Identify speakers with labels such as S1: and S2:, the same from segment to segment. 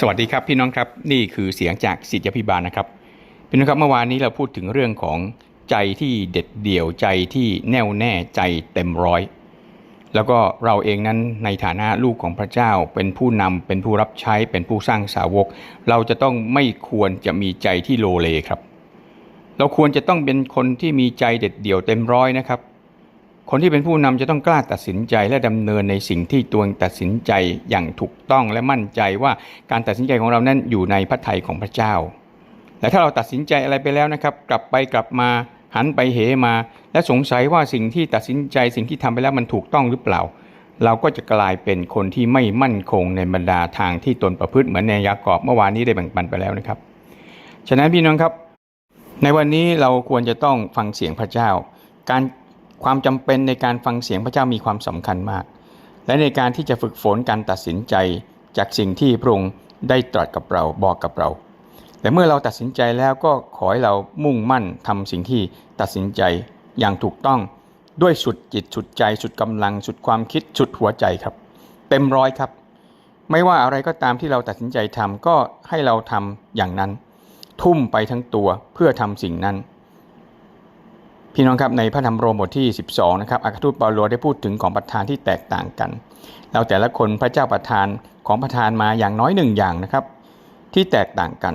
S1: สวัสดีครับพี่น้องครับนี่คือเสียงจากสิทธิพิบาลนะครับพี่น้องครับเมื่อวานนี้เราพูดถึงเรื่องของใจที่เด็ดเดี่ยวใจที่แน่วแน่ใจเต็มร้อย แล้วก็เราเองนั้นในฐานะลูกของพระเจ้าเป็นผู้นำเป็นผู้รับใช้เป็นผู้สร้างสาวก เราจะต้องไม่ควรจะมีใจที่โลเลครับ เราควรจะต้องเป็นคนที่มีใจเด็ดเดี่ยวเต็มร้อยนะครับ คนที่เป็นผู้นำจะต้องกล้าตัดสินใจและดำเนินในสิ่งที่ตัวเองตัดสินใจอย่างถูกต้องและมั่นใจว่าการตัดสินใจของเรานั้นอยู่ในพระทัยของพระเจ้า และถ้าเราตัดสินใจอะไรไปแล้วนะครับ กลับไปกลับมาหันไปเหมา และสงสัยว่าสิ่งที่ตัดสินใจสิ่งที่ทำไปแล้วมันถูกต้องหรือเปล่า เราก็จะกลายเป็นคนที่ไม่มั่นคงในบรรดาทางที่ตนประพฤติเหมือนในยากอบเมื่อวานนี้ได้แบ่งปันไปแล้วนะครับฉะนั้นพี่น้องครับ ในวันนี้เราควรจะต้องฟังเสียงพระเจ้า การ ความจำเป็นในการฟังเสียงพระเจ้ามีความสำคัญมาก และในการที่จะฝึกฝนการตัดสินใจจากสิ่งที่พระองค์ได้ตรัสกับเราบอกกับเรา แต่เมื่อเราตัดสินใจแล้วก็ขอให้เรามุ่งมั่นทำสิ่งที่ตัดสินใจอย่างถูกต้องด้วยสุดจิตสุดใจสุดกำลัง สุดความคิดสุดหัวใจครับ เต็มร้อยครับ ไม่ว่าอะไรก็ตามที่เราตัดสินใจทำก็ให้เราทำอย่างนั้น ทุ่มไปทั้งตัวเพื่อทำสิ่งนั้น พี่น้องครับในพระธรรมโรมบทที่ 12 นะครับอัครทูตเปาโลได้พูดถึงของประทานที่แตกต่างกัน เราแต่ละคนพระเจ้าประทานของประทานมาอย่างน้อยหนึ่งอย่างนะครับ ที่แตกต่างกัน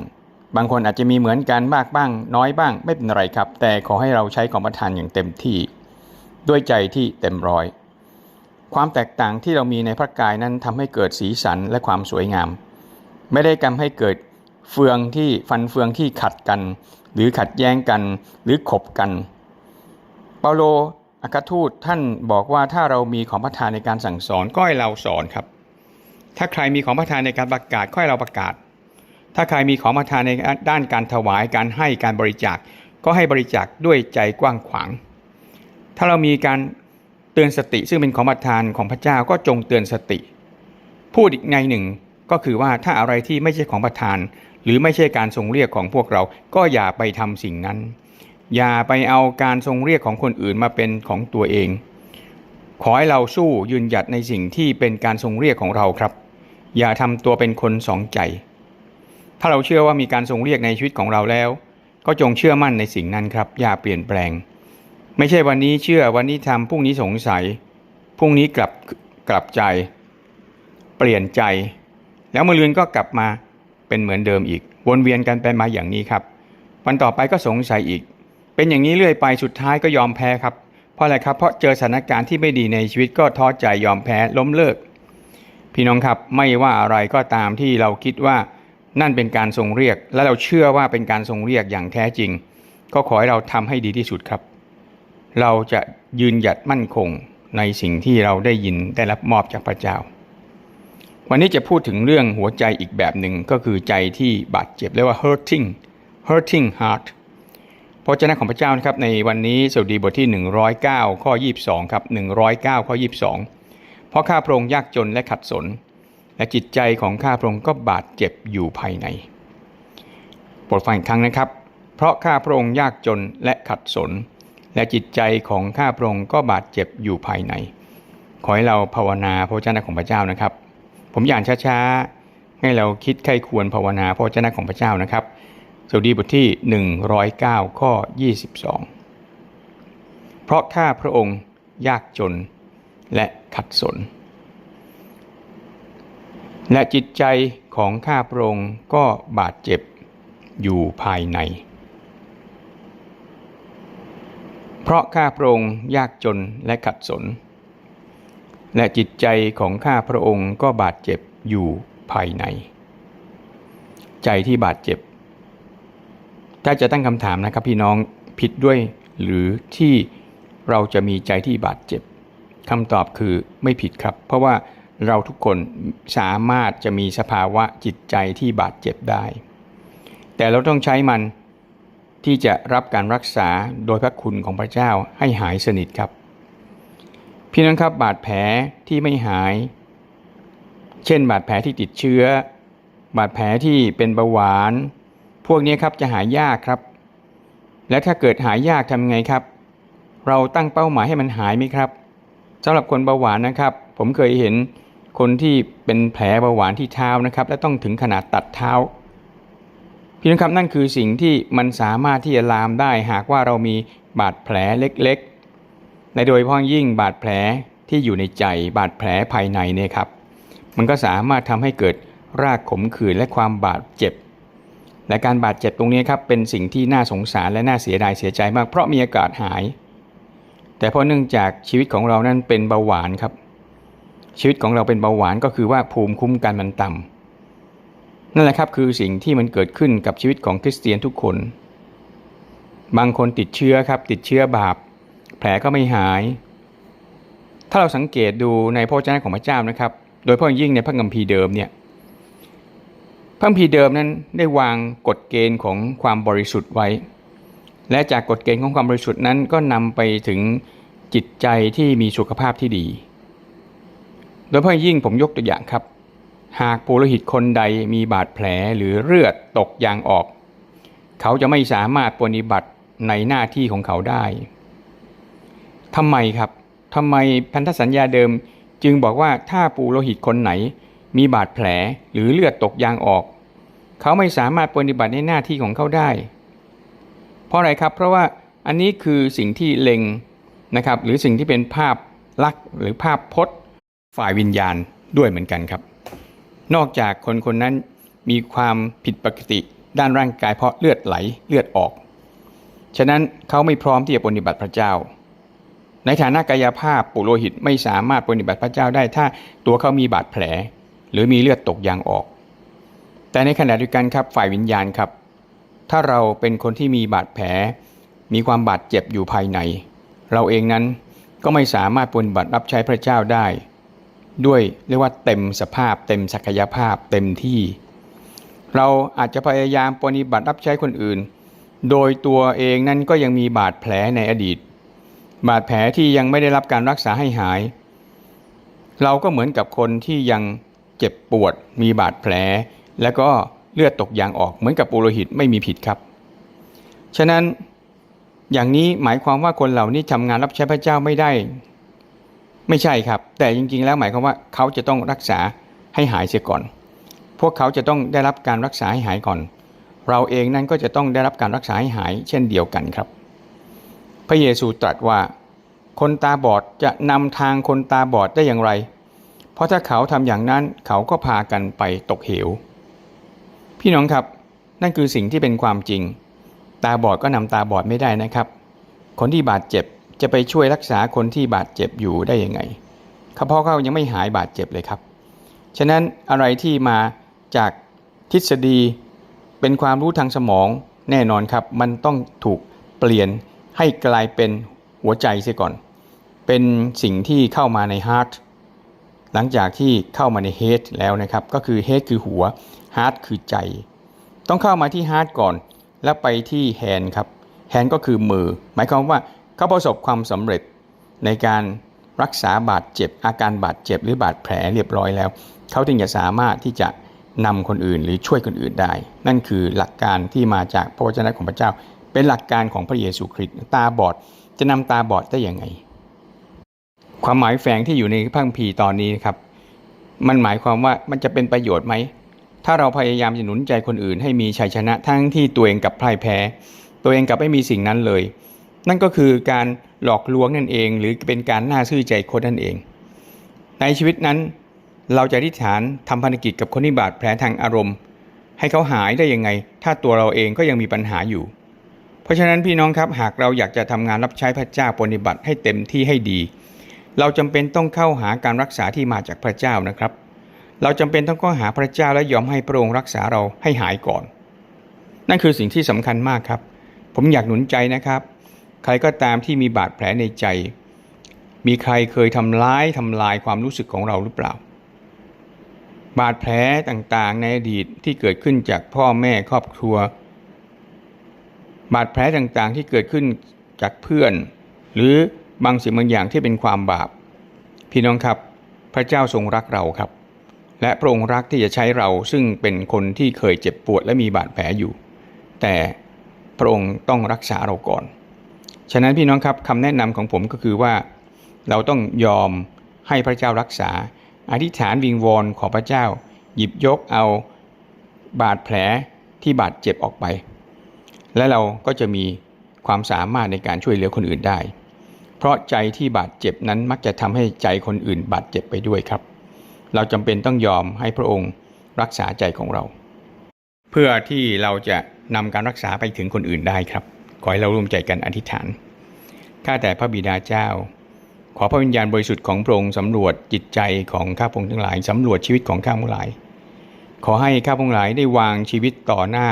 S1: บางคนอาจจะมีเหมือนกันมากบ้าง น้อยบ้างไม่เป็นไรครับ แต่ขอให้เราใช้ของประทานอย่างเต็มที่ ด้วยใจที่เต็มร้อย ความแตกต่างที่เรามีในพระกายนั้นทำให้เกิดสีสันและความสวยงาม ไม่ได้กำให้เกิดเฟืองที่ฟันเฟืองที่ขัดกัน หรือขัดแย้งกัน หรือขบกัน เปาโลอัครทูตท่านบอกว่าถ้าเรามีของประทานในการสั่งสอนก็ให้เราสอนครับ ถ้าใครมีของประทานในการประกาศก็ให้เราประกาศ ถ้าใครมีของประทานในด้านการถวายการให้การบริจาค ก็ให้บริจาคด้วยใจกว้างขวาง ถ้าเรามีการเตือนสติซึ่งเป็นของประทานของพระเจ้าก็จงเตือนสติ พูดอีกในหนึ่งก็คือว่าถ้าอะไรที่ไม่ใช่ของประทาน หรือไม่ใช่การทรงเรียกของพวกเราก็อย่าไปทำสิ่งนั้น อย่าไปเอาการทรงเรียกของคนอื่นมาเป็นของตัวเอง ขอให้เราสู้ยืนหยัดในสิ่งที่เป็นการทรงเรียกของเราครับ อย่าทำตัวเป็นคนสองใจ ถ้าเราเชื่อว่ามีการทรงเรียกในชีวิตของเราแล้ว ก็จงเชื่อมั่นในสิ่งนั้นครับ อย่าเปลี่ยนแปลง ไม่ใช่วันนี้เชื่อวันนี้ทำพรุ่งนี้สงสัยพรุ่งนี้กลับกลับใจ เปลี่ยนใจ แล้วมะรืนก็กลับมาเป็นเหมือนเดิมอีก วนเวียนกันไปมาอย่างนี้ครับ วันต่อไปก็สงสัยอีก เป็นอย่างนี้เรื่อยไปสุดท้ายก็ยอมแพ้ครับ เพราะอะไรครับ เพราะเจอสถานการณ์ที่ไม่ดีในชีวิตก็ท้อใจยอมแพ้ล้มเลิก พี่น้องครับไม่ว่าอะไรก็ตามที่เราคิดว่านั่นเป็นการทรงเรียก และเราเชื่อว่าเป็นการทรงเรียกอย่างแท้จริง ก็ขอให้เราทำให้ดีที่สุดครับ เราจะยืนหยัดมั่นคงในสิ่งที่เราได้ยินได้รับมอบจากพระเจ้า วันนี้จะพูดถึงเรื่องหัวใจอีกแบบหนึ่งก็คือใจที่บาดเจ็บเรียกว่า hurting hurting heart ระเจ้าของพระเจ้านะครับในวันนี้สดุดีบทที่ 109 ข้อ 22 ครับ 109 ข้อ 22 เพราะข้าพระองค์ยากจนและขัดสน และจิตใจของข้าพระองค์ก็บาดเจ็บอยู่ภายในโปรดฟังอีกครั้งนะครับ เพราะข้าพระองค์ยากจนและขัดสน และจิตใจของข้าพระองค์ก็บาดเจ็บอยู่ภายใน ขอให้เราภาวนาพระเจ้าของพระเจ้านะครับ ผมอยากช้าๆให้เราคิดใครควรภาวนาพระเจ้าของพระเจ้านะครับ สดุดีบทที่ 109 ข้อ 22 เพราะข้าพระองค์ยากจนและขัดสน และจิตใจของข้าพระองค์ก็บาดเจ็บอยู่ภายใน เพราะข้าพระองค์ยากจนและขัดสน และจิตใจของข้าพระองค์ก็บาดเจ็บอยู่ภายใน ใจที่บาดเจ็บ ถ้าจะตั้งคำถามนะครับพี่น้องผิดด้วย หรือที่เราจะมีใจที่บาดเจ็บคำตอบคือไม่ผิดครับ เพราะว่าเราทุกคนสามารถจะมีสภาวะจิตใจที่บาดเจ็บได้ แต่เราต้องใช้มันที่จะรับการรักษาโดยพระคุณของพระเจ้าให้หายสนิทครับ พี่น้องครับบาดแผลที่ไม่หาย เช่น บาดแผลที่ติดเชื้อ บาดแผลที่เป็นเบาหวาน พวกนี้ครับจะหายยากครับ และถ้าเกิดหายยากทำไงครับ เราตั้งเป้าหมายให้มันหายไหมครับสำหรับคนเบาหวานนะครับ ผมเคยเห็นคนที่เป็นแผลเบาหวานที่เท้านะครับ และต้องถึงขนาดตัดเท้าพี่น้องครับนั่นคือสิ่งที่มันสามารถที่จะลามได้หากว่าเรามีบาดแผลเล็กๆ ในโดยเฉพาะยิ่งบาดแผลที่อยู่ในใจบาดแผลภายในเนี่ยครับ มันก็สามารถทำให้เกิดรากขมขื่นและความบาดเจ็บ และการบาดเจ็บตรงนี้ครับเป็นสิ่งที่น่าสงสารและน่าเสียดายเสียใจมาก เพราะมีอากาศหาย แต่เพราะเนื่องจากชีวิตของเรานั้นเป็นเบาหวานครับ ชีวิตของเราเป็นเบาหวานก็คือว่าภูมิคุ้มกันมันต่ำนั่นแหละครับคือสิ่งที่มันเกิดขึ้นกับชีวิตของคริสเตียนทุกคน บางคนติดเชื้อครับ ติดเชื้อบาป แผลก็ไม่หาย ถ้าเราสังเกตดูในพระวจนะของพระเจ้านะครับ โดยเฉพาะอยยิ่งในพระคัมภีร์เดิมเนี่ย พระคัมภีเดิมนั้นได้วางกฎเกณฑ์ของความบริสุทธิ์ไว้ และจากกฎเกณฑ์ของความบริสุทธิ์นั้นก็นำไปถึงจิตใจที่มีสุขภาพที่ดี โดยเฉพาะอย่างยิ่งผมยกตัวอย่างครับ หากปุโรหิตคนใดมีบาดแผลหรือเลือดตกยางออก เขาจะไม่สามารถปฏิบัติในหน้าที่ของเขาได้ทำไมครับทำไมพันธสัญญาเดิมจึงบอกว่าถ้าปุโรหิตคนไหนมีบาดแผลหรือเลือดตกยางออก เขาไม่สามารถปฏิบัติในหน้าที่ของเขาได้ เพราะอะไรครับ เพราะว่าอันนี้คือสิ่งที่เล็งนะครับ หรือสิ่งที่เป็นภาพลักษณ์หรือภาพพจน์ ฝ่ายวิญญาณด้วยเหมือนกันครับ นอกจากคนคนนั้นมีความผิดปกติด้านร่างกายเพราะเลือดไหลเลือดออก ฉะนั้นเขาไม่พร้อมที่จะปฏิบัติพระเจ้า ในฐานะกายภาพปุโรหิตไม่สามารถปฏิบัติพระเจ้าได้ ถ้าตัวเขามีบาดแผล หรือมีเลือดตกยางออก แต่ในขณะเดียวกันครับฝ่ายวิญญาณครับ ถ้าเราเป็นคนที่มีบาดแผล มีความบาดเจ็บอยู่ภายใน เราเองนั้นก็ไม่สามารถปฏิบัติรับใช้พระเจ้าได้ ด้วยเรียกว่าเต็มสภาพ เต็มศักยภาพ เต็มที่ เราอาจจะพยายามปฏิบัติรับใช้คนอื่น โดยตัวเองนั้นก็ยังมีบาดแผลในอดีต บาดแผลที่ยังไม่ได้รับการรักษาให้หาย เราก็เหมือนกับคนที่ยังเจ็บปวด มีบาดแผล แล้วก็เลือดตกยางออกเหมือนกับปุโรหิตไม่มีผิดครับ ฉะนั้นอย่างนี้หมายความว่าคนเหล่านี้ทำงานรับใช้พระเจ้าไม่ได้ ไม่ใช่ครับ แต่จริงๆ แล้วหมายความว่าเขาจะต้องรักษาให้หายเสียก่อน พวกเขาจะต้องได้รับการรักษาให้หายก่อน เราเองนั้นก็จะต้องได้รับการรักษาให้หายเช่นเดียวกันครับ พระเยซูตรัสว่า คนตาบอดจะนำทางคนตาบอดได้อย่างไร เพราะถ้าเขาทำอย่างนั้นเขาก็พากันไปตกเหว พี่น้องครับ นั่นคือสิ่งที่เป็นความจริง ตาบอดก็นำตาบอดไม่ได้นะครับ คนที่บาดเจ็บจะไปช่วยรักษาคนที่บาดเจ็บอยู่ได้ยังไงเขาพราะเขายังไม่หายบาดเจ็บเลยครับ ฉะนั้นอะไรที่มาจากทฤษฎีเป็นความรู้ทางสมองแน่นอนครับ มันต้องถูกเปลี่ยนให้กลายเป็นหัวใจเสียก่อน เป็นสิ่งที่เข้ามาใน heart หลังจากที่เข้ามาใน head แล้วนะครับก็คือ head คือหัว heart คือใจ ต้องเข้ามาที่ heart ก่อน แล้วไปที่ hand ครับ hand ก็คือมือ หมายความว่าเขาประสบความสำเร็จในการรักษาบาดเจ็บ อาการบาดเจ็บหรือบาดแผลเรียบร้อยแล้ว เขาถึงจะสามารถที่จะนำคนอื่นหรือช่วยคนอื่นได้ นั่นคือหลักการที่มาจากพระวจนะของพระเจ้า เป็นหลักการของพระเยซูคริสต์ตาบอดจะนำตาบอดได้อยังไง ความหมายแฝงที่อยู่ในพระคัมภีร์ตอนนี้ครับ มันหมายความว่ามันจะเป็นประโยชน์ไหม ถ้าเราพยายามจะหนุนใจคนอื่น ให้มีชัยชนะทั้งที่ตัวเองกับพ่ายแพ้ ตัวเองกับไม่มีสิ่งนั้นเลย นั่นก็คือการหลอกลวงนั่นเอง หรือเป็นการน่าซื่อใจคนนั่นเอง ในชีวิตนั้น เราจะอธิษฐานทำพันธกิจกับคนที่บาดแผลทางอารมณ์ ให้เขาหายได้ยังไง ถ้าตัวเราเองก็ยังมีปัญหาอยู่ เพราะฉะนั้นพี่น้องครับหากเราอยากจะทำงานรับใช้พระเจ้าปฏิบัติให้เต็มที่ให้ดี เราจำเป็นต้องเข้าหาการรักษาที่มาจากพระเจ้านะครับ เราจำเป็นต้องเข้าหาพระเจ้าและยอมให้พระองค์รักษาเราให้หายก่อน นั่นคือสิ่งที่สำคัญมากครับ ผมอยากหนุนใจนะครับ ใครก็ตามที่มีบาดแผลในใจ มีใครเคยทำร้ายทำลายความรู้สึกของเราหรือเปล่า บาดแผลต่างๆ ในอดีตที่เกิดขึ้นจากพ่อแม่ครอบครัว บาดแผลต่างๆที่เกิดขึ้นจากเพื่อน หรือ บางสิ่งบางอย่างที่เป็นความบาป พี่น้องครับ พระเจ้าทรงรักเราครับ และพระองค์รักที่จะใช้เราซึ่งเป็นคนที่เคยเจ็บปวดและมีบาดแผลอยู่ แต่พระองค์ต้องรักษาเราก่อน ฉะนั้นพี่น้องครับคำแนะนำของผมก็คือว่า เราต้องยอมให้พระเจ้ารักษา อธิษฐานวิงวอนขอพระเจ้า หยิบยกเอาบาดแผลที่บาดเจ็บออกไป และเราก็จะมีความสามารถในการช่วยเหลือคนอื่นได้ เพราะใจที่บาดเจ็บนั้นมักจะทำให้ใจคนอื่นบาดเจ็บไปด้วยครับ เราจำเป็นต้องยอมให้พระองค์รักษาใจของเรา เพื่อที่เราจะนำการรักษาไปถึงคนอื่นได้ครับ ขอให้เราร่วมใจกันอธิษฐาน ข้าแต่พระบิดาเจ้า ขอพระวิญญาณบริสุทธิ์ของพระองค์สำรวจจิตใจของข้าพงทั้งหลายสำรวจชีวิตของข้าพงหลาย ขอให้ข้าพงหลายได้วางชีวิตต่อหน้า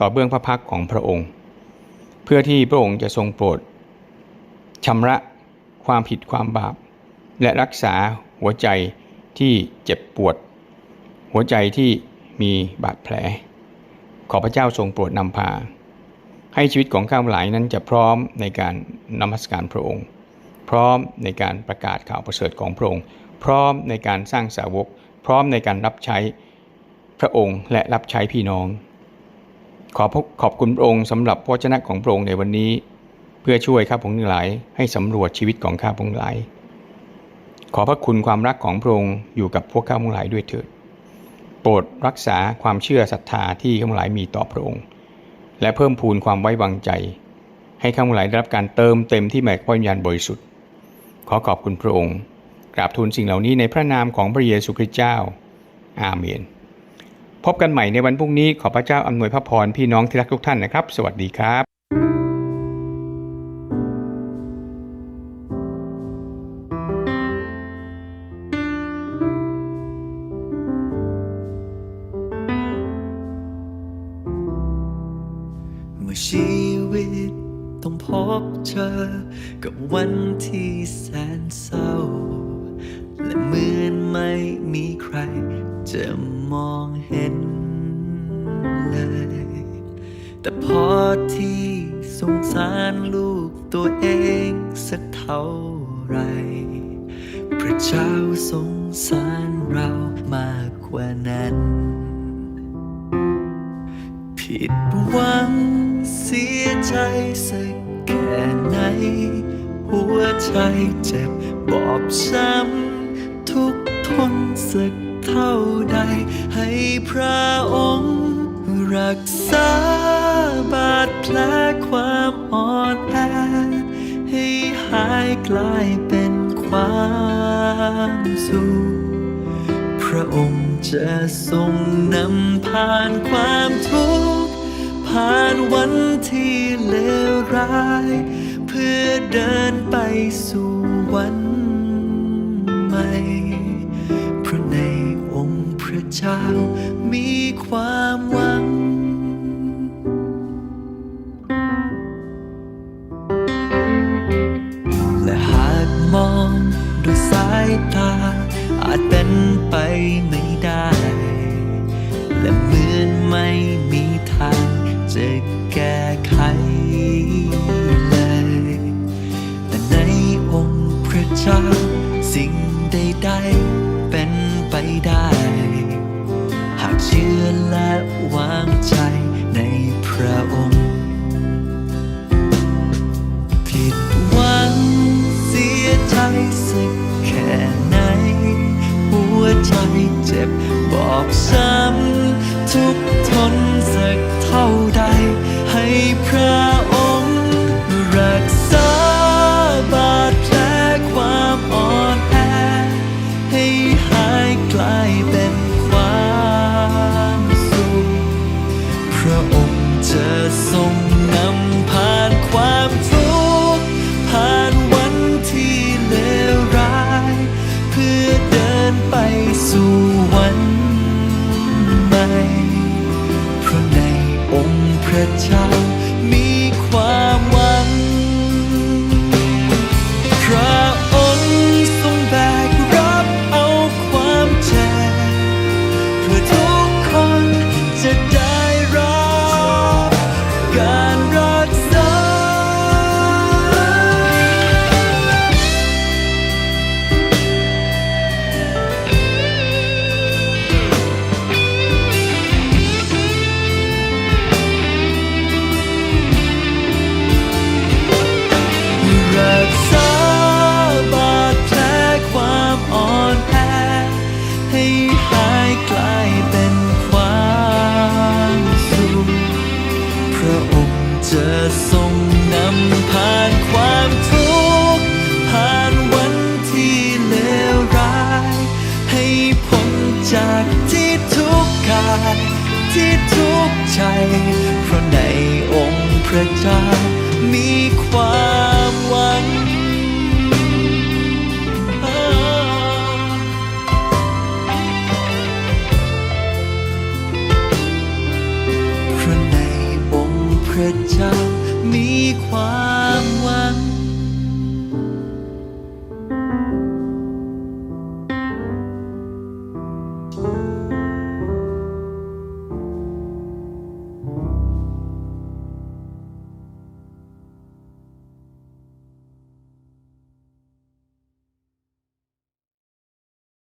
S1: ต่อเบื้องพระพักของพระองค์ เพื่อที่พระองค์จะทรงโปรด ชำระความผิดความบาป และรักษาหัวใจที่เจ็บปวด หัวใจที่มีบาดแผล ขอพระเจ้าทรงโปรดนำพา ให้ชีวิตของข้าพหลายนั้นจะพร้อมในการนมัสการพระองค์ พร้อมในการประกาศข่าวประเสริฐของพระองค์ พร้อมในการสร้างสาวก พร้อมในการรับใช้พระองค์และรับใช้พี่น้อง ขอขอบคุณพระองค์สำหรับพระวจนะของพระองค์ในวันนี้ เพื่อช่วยข้าพงทั้งหลายให้สำรวจชีวิตของข้าพงหลาย ขอพระคุณความรักของพระองค์อยู่กับพวกข้าพงหลายด้วยเถิด โปรดรักษาความเชื่อศรัทธาที่ข้าพงหลายมีต่อพระองค์ และเพิ่มพูนความไว้วางใจ ให้ข้าพงหลายได้รับการเติมเต็มที่แม่พระวิญญาณบริสุทธิ์ ขอขอบคุณพระองค์กราบทูลสิ่งเหล่านี้ในพระนามของพระเยซูคริสต์เจ้า อาเมน พบกันใหม่ในวันพรุ่งนี้ขอพระเจ้าอำนวยพระพรพี่น้องที่รักทุกท่านนะครับ สวัสดีครับ
S2: ใครจะมองเห็นเลย แต่พอที่สงสารลูกตัวเองสักเท่าไร พระเจ้าสงสารเรามากกว่านั้น ผิดหวังเสียใจสักแค่ไหน หัวใจเจ็บบอบช้ำ ทุกทนสักเท่าใด ให้พระองค์ รักษาบาดแผลความอ่อนแอ ให้หายกลายเป็นความสุขพระองค์จะทรงนำผ่านความทุกข์ผ่านวันที่เลวร้าย เพื่อเดินไปสู่วัน ช้า มีความหวัง กลายเป็นความสุข พระองค์จะทรงนำผ่านความทุกข์ผ่านวันที่เลวร้าย เพื่อเดินไปสู่วันใหม่เพราะในองค์พระเจ้า เ